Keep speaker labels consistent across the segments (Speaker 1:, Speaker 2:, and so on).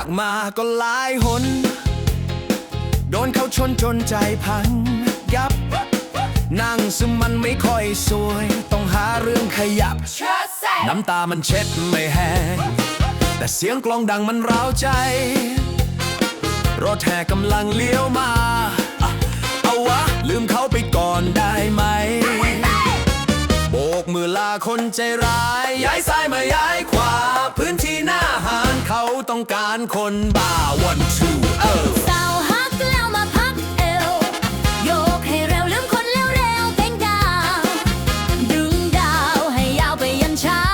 Speaker 1: ากมาก็หลายหน โดนเขาชนจนใจพังยับ นั่งซึมมันไม่ค่อยสวย ต้องหาเรื่องขยับ น้ำตามันเช็ดไม่แห้ง แต่เสียงกลองดังมันร้าวใจ รถแห่กำลังเลี้ยวมา เอาวะ ลืมเขาไปก่อนได้ไหม โบกมือลาคนใจร้าย ย้ายซ้ายมาย้ายขวา พื้นที่หน้าหา ต้องการคนบ้าวันทูเออ
Speaker 2: สาวฮักแล้วมาพักเอว โยกให้เร็วลืมคนเร็วๆเบ่งดาว ดึงดาวให้ยาวไปยันเช้า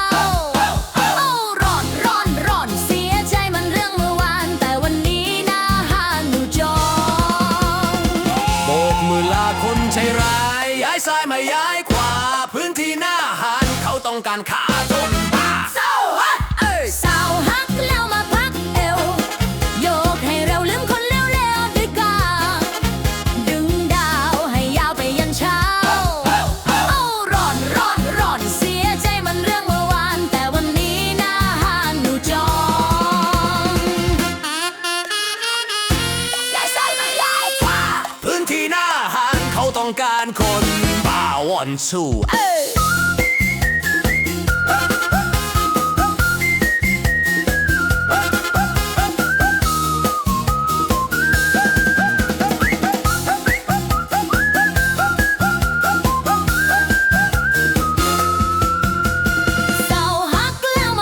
Speaker 2: โอ้ร้อนร้อนร้อนเสียใจมันเรื่องเมื่อวาน แต่วันนี้หน้าห้างหนูจอง
Speaker 1: โบกมือลาคนใจร้ายย้ายซ้ายมาย้ายขวาพื้นที่หน้าหารเขาต้องการขาคนบ้า
Speaker 2: ต้อง
Speaker 1: การคนบ้าวันทู
Speaker 2: เอ้ยเสาหักแล้วม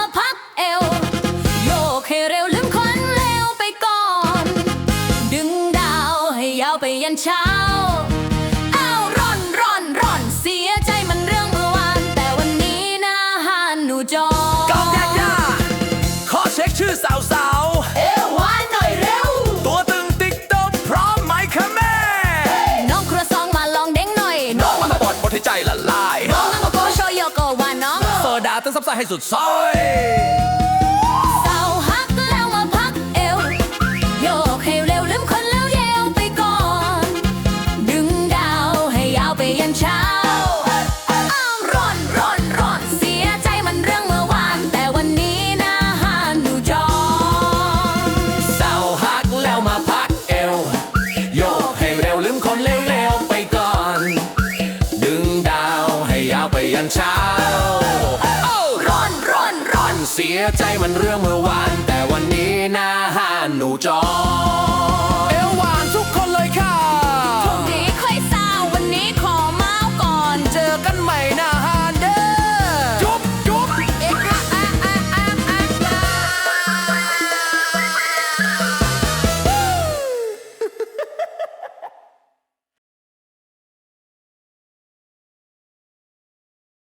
Speaker 2: โซดา
Speaker 1: ต้องซับซ้ายให้สุดซอย
Speaker 2: เสาหักแล้วมาพักเอว โยกให้เร็วลืมคนแล้วเยวไปก่อน ดึงดาวให้ยาวไปยันเช้าอ้าวร้อนร้อนร้อนเสียใจมันเรื่องเมื่อวาน แต่วันนี้หน้าห้านหนูจอง
Speaker 1: เศร้าฮักแล้วมาพักเอว โยกให้เร็วลืมคนเลวๆไปก่อน ดึงดาวให้ยาวไปยันเช้า เสียใจมันเรื่องเมื่อวาน